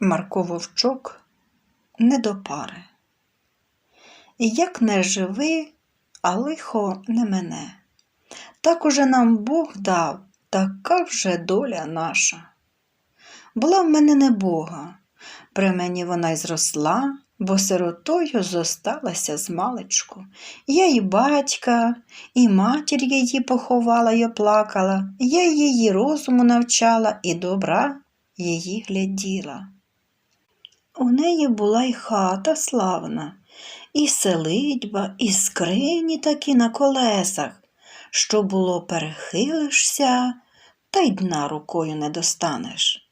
Марко Вовчок не до пари. Як не живи, а лихо не мене. Так уже нам Бог дав, така вже доля наша. Була в мене не Бога, при мені вона й зросла, бо сиротою зосталася з маличку. Я і батька, і матір її поховала й оплакала, я її розуму навчала і добра її гляділа. У неї була й хата славна, і селидьба, і скрині такі на колесах, що було перехилишся, та й дна рукою не достанеш.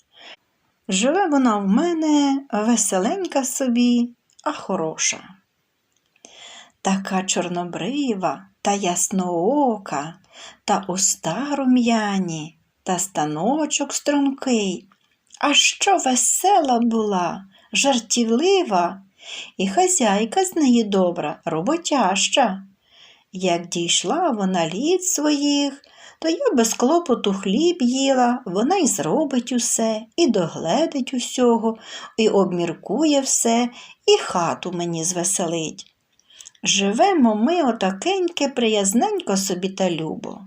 Живе вона в мене веселенька собі, а хороша. Така чорнобрива та ясноока, та уста рум'яні, та станочок стрункий. А що весела була, жартівлива, і хазяйка з неї добра, роботяща. Як дійшла вона літ своїх, то я без клопоту хліб їла, вона й зробить усе, і догледить усього, і обміркує все, і хату мені звеселить. Живемо ми отакеньке приязненько собі та любо.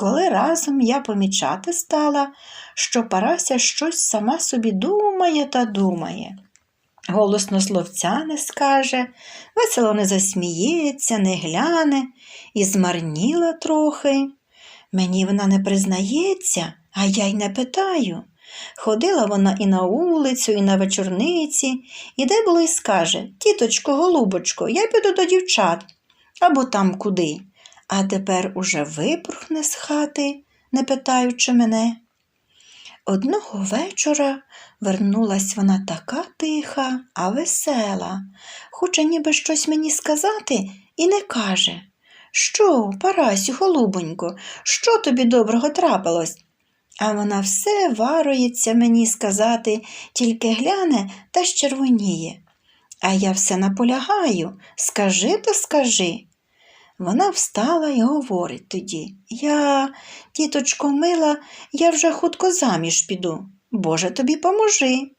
Коли разом я помічати стала, що Парася щось сама собі думає та думає. Голосно словця не скаже, весело не засміється, не гляне і змарніла трохи. Мені вона не признається, а я й не питаю. Ходила вона і на вулицю, і на вечорниці, і де було й скаже Тіточко, голубочко, я піду до дівчат або там куди. А тепер уже випорхне з хати, не питаючи мене. Одного вечора вернулась вона така тиха, а весела, хоче ніби щось мені сказати і не каже. Що, Парасю, голубонько, що тобі доброго трапилось? А вона все варується мені сказати, тільки гляне та щервоніє. А я все наполягаю, скажи то скажи. Вона встала і говорить тоді Я, тіточко мила, я вже хутко заміж піду. Боже тобі поможи.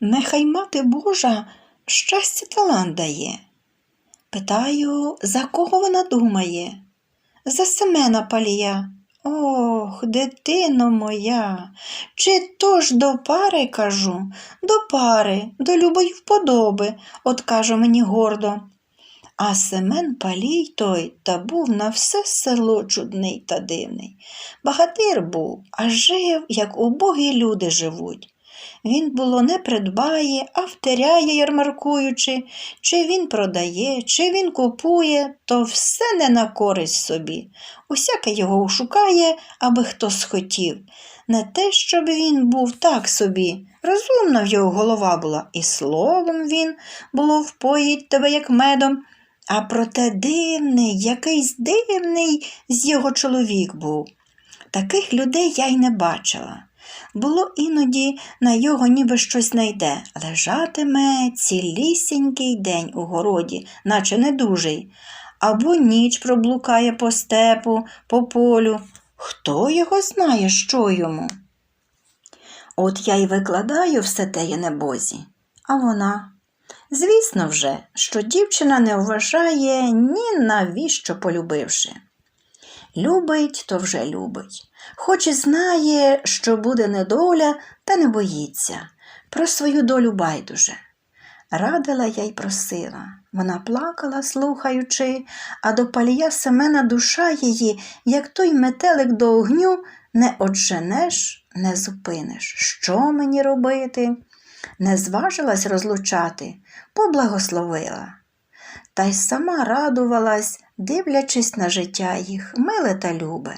Нехай мати Божа щастя талант дає. Питаю, за кого вона думає? За Семена Палія. Ох, дитино моя, чи то ж до пари кажу, до пари, до любої вподоби, от каже мені гордо. А Семен Палій той та був на все село чудний та дивний. Багатир був, а жив, як убогі люди живуть. Він, було, не придбає, а втеряє, ярмаркуючи, чи він продає, чи він купує, то все не на користь собі. Усяке його ушукає, аби хто схотів. Не те, щоб він був так собі. Розумна в його голова була, і словом він було впоїть тебе, як медом. А проте дивний, якийсь дивний з його чоловік був. Таких людей я й не бачила. Було іноді на його ніби щось найде, лежатиме цілісінький день у городі, наче недужий, або ніч проблукає по степу, по полю. Хто його знає, що йому? От я й викладаю все теє небозі, а вона. Звісно вже, що дівчина не вважає ні навіщо полюбивши. Любить, то вже любить, хоч і знає, що буде недоля, та не боїться. Про свою долю байдуже. Радила я й просила. Вона плакала, слухаючи, а до палія Семена душа її, як той метелик до огню, не одженеш, не зупиниш. Що мені робити? Не зважилась розлучати, поблагословила. Та й сама радувалась, дивлячись на життя їх, миле та любе.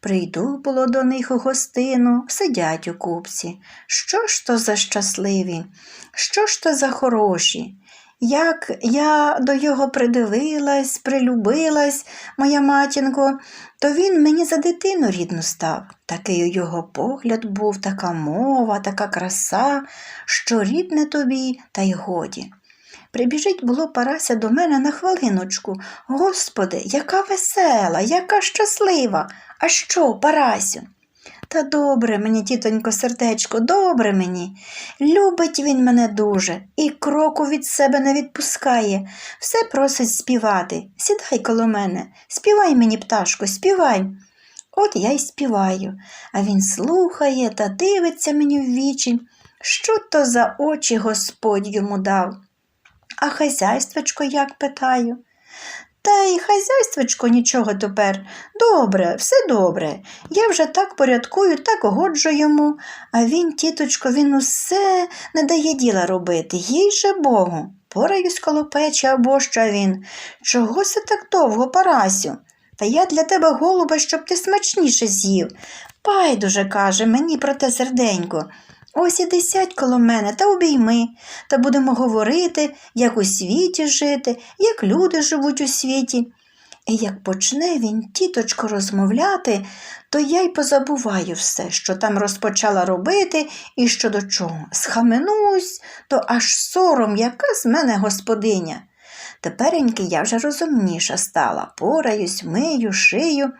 Прийду було до них у гостину, сидять у купці. Що ж то за щасливі, що ж то за хороші? Як я до його придивилась, прилюбилась, моя матінко, то він мені за дитину рідну став. Такий його погляд був, така мова, така краса, що рідне тобі, та й годі. Прибіжить було Парася до мене на хвилиночку. Господи, яка весела, яка щаслива. А що, Парасю? Та добре мені, тітонько, сердечко, добре мені. Любить він мене дуже і кроку від себе не відпускає. Все просить співати. Сідай коло мене, співай мені, пташко, співай. От я й співаю, а він слухає та дивиться мені в вічі, що то за очі Господь йому дав. А хазяйствочко як питаю? Та й хазяйствочко нічого тепер. Добре, все добре. Я вже так порядкую, так годжу йому, а він, тіточко, він усе не дає діла робити, їй же Богу. Пораюсь коло печі або що він. Чого це так довго, Парасю? Та я для тебе голуба, щоб ти смачніше з'їв. Байдуже, каже, мені про те серденько. Ось іди сядь коло мене та обійми, та будемо говорити, як у світі жити, як люди живуть у світі. І як почне він, тіточко, розмовляти, то я й позабуваю все, що там розпочала робити і що до чого. Схаменусь, то аж сором, яка з мене господиня. Тепереньки я вже розумніша стала, пораюсь, мию, шию.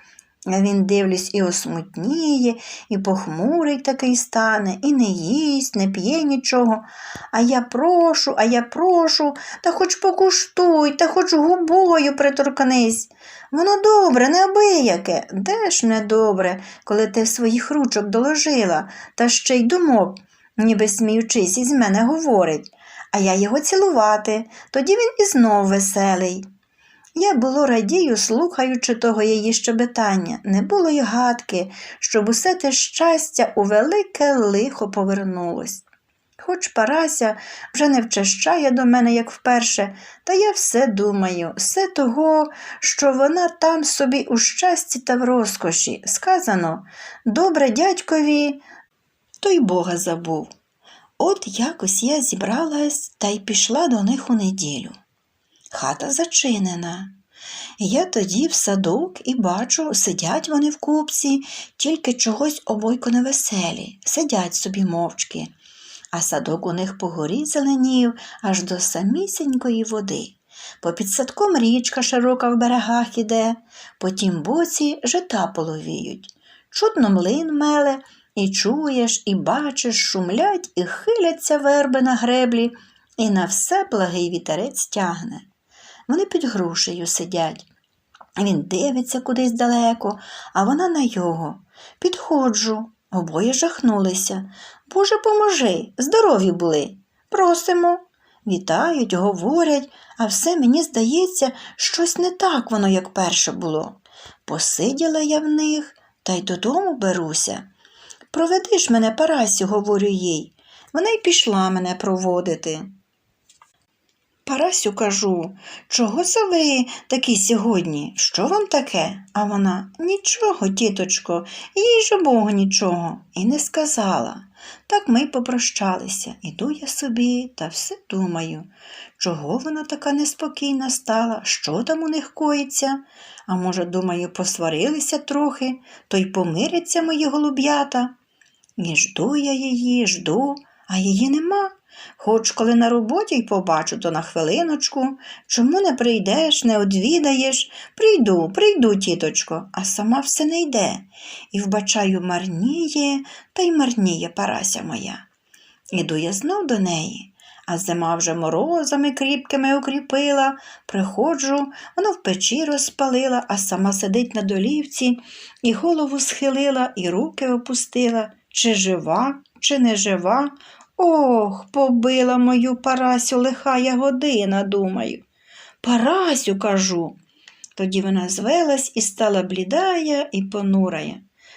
Він дивлюсь і осмутніє, і похмурий такий стане, і не їсть, не п'є нічого. А я прошу, а я прошу, та хоч покуштуй, та хоч губою приторкнись. Воно добре, неабияке. Де ж не добре, коли ти своїх ручок доложила, та ще й думок, ніби сміючись, із мене говорить. А я його цілувати, тоді він і знов веселий. Я було радію, слухаючи того її щебетання, не було й гадки, щоб усе те щастя у велике лихо повернулось. Хоч Парася вже не вчащає до мене, як вперше, та я все думаю, все того, що вона там собі у щасті та в розкоші. Сказано добре дядькові, то й Бога забув. От якось я зібралась та й пішла до них у неділю. Хата зачинена. Я тоді в садок і бачу, сидять вони в купці, тільки чогось обойко невеселі, сидять собі мовчки, а садок у них по горі зеленів аж до самісінької води. Попід садком річка широка в берегах іде, по тім боці жита половіють. Чутно млин меле, і чуєш, і бачиш, шумлять, і хиляться верби на греблі, і на все благий вітерець тягне. Вони під грушею сидять. Він дивиться кудись далеко, а вона на його. Підходжу. Обоє жахнулися. Боже, поможи, здорові були. Просимо. Вітають, говорять, а все мені здається, щось не так воно, як перше було. Посиділа я в них та й додому беруся. Проведи ж мене, Парасю, говорю їй. Вона й пішла мене проводити. Парасю кажу, чого це ви такі сьогодні? Що вам таке? А вона нічого, тіточко, їй же Богу нічого. І не сказала. Так ми й попрощалися. Іду я собі та все думаю, чого вона така неспокійна стала, що там у них коїться? А може, думаю, посварилися трохи, то й помиряться мої голуб'ята. І жду я її, жду, а її нема. Хоч коли на роботі й побачу, то на хвилиночку. Чому не прийдеш, не одвідаєш? Прийду, прийду, тіточко, а сама все не йде. І вбачаю, марніє, та й марніє парася моя. Іду я знов до неї, а зима вже морозами кріпкими укріпила. Приходжу, вона в печі розпалила, а сама сидить на долівці, і голову схилила, і руки опустила. Чи жива, чи не жива? Ох, побила мою Парасю лихая година, думаю. Парасю, кажу. Тоді вона звелась і стала блідая і понурая.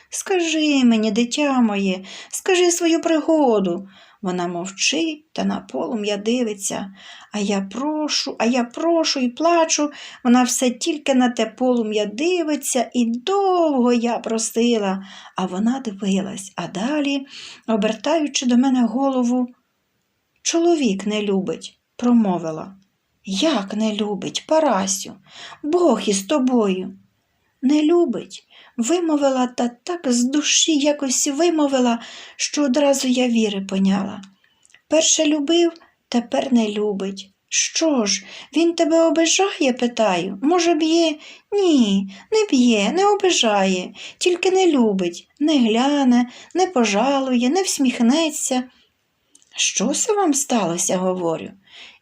Скажи мені, дитя моє, скажи свою пригоду. Вона мовчить та на полум'я дивиться, а я прошу, а я прошу і плачу. Вона все тільки на те полум'я дивиться, і довго я просила, а вона дивилась, а далі, обертаючи до мене голову, чоловік не любить, промовила. Як не любить, Парасю, Бог із тобою. Не любить, вимовила та так з душі якось вимовила, що одразу я віри поняла. Перше любив, тепер не любить. Що ж, він тебе обижає, питаю. Може, б'є? Ні, не б'є, не обижає, тільки не любить, не гляне, не пожалує, не всміхнеться. Що це вам сталося, говорю?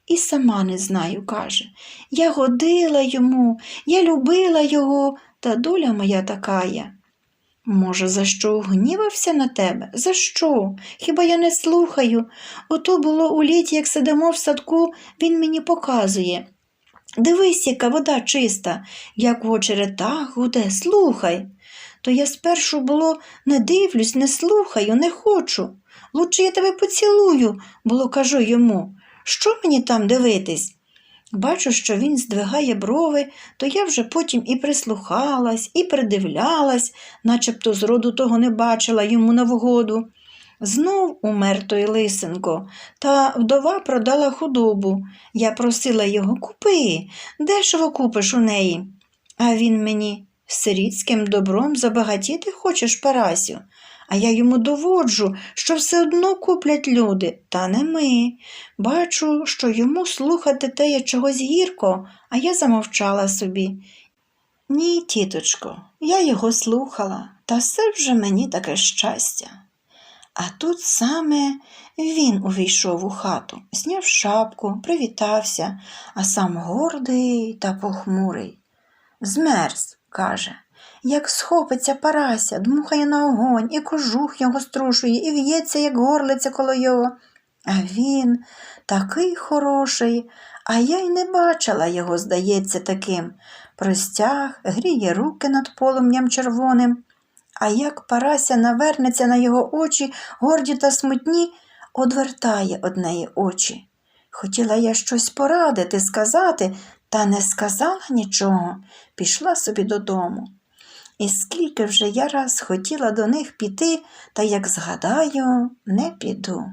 І сама не знаю, каже. Я годила йому, я любила його, та доля моя такая. Може, за що гнівався на тебе? За що? Хіба я не слухаю? Ото було у літі, як сидимо в садку, він мені показує. Дивись, яка вода чиста, як в очеретах гуде, слухай. То я спершу було не дивлюсь, не слухаю, не хочу. Лучше я тебе поцілую, було кажу йому. Що мені там дивитись? Бачу, що він здвигає брови, то я вже потім і прислухалась, і придивлялась, начебто зроду того не бачила йому на вгоду. Знов умер той лисенко, та вдова продала худобу. Я просила його купи, дешево купиш у неї. А він мені сирітським добром забагатіти хочеш, Парасю? А я йому доводжу, що все одно куплять люди, та не ми. Бачу, що йому слухати те є чогось гірко, а я замовчала собі. Ні, тіточко, я його слухала, та все вже мені таке щастя. А тут саме він увійшов у хату, зняв шапку, привітався, а сам гордий та похмурий. Змерз, каже, як схопиться Парася, дмухає на огонь, і кожух його струшує, і в'ється, як горлиця коло його. А він такий хороший, а я й не бачила його, здається, таким. Простяг, гріє руки над полум'ям червоним. А як Парася навернеться на його очі, горді та смутні, одвертає од неї очі. Хотіла я щось порадити, сказати, та не сказала нічого, пішла собі додому. І скільки вже я раз хотіла до них піти, та як згадаю, не піду.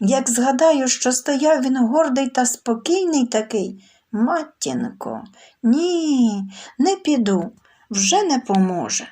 Як згадаю, що стояв він гордий та спокійний такий, матінко, ні, не піду, вже не поможе.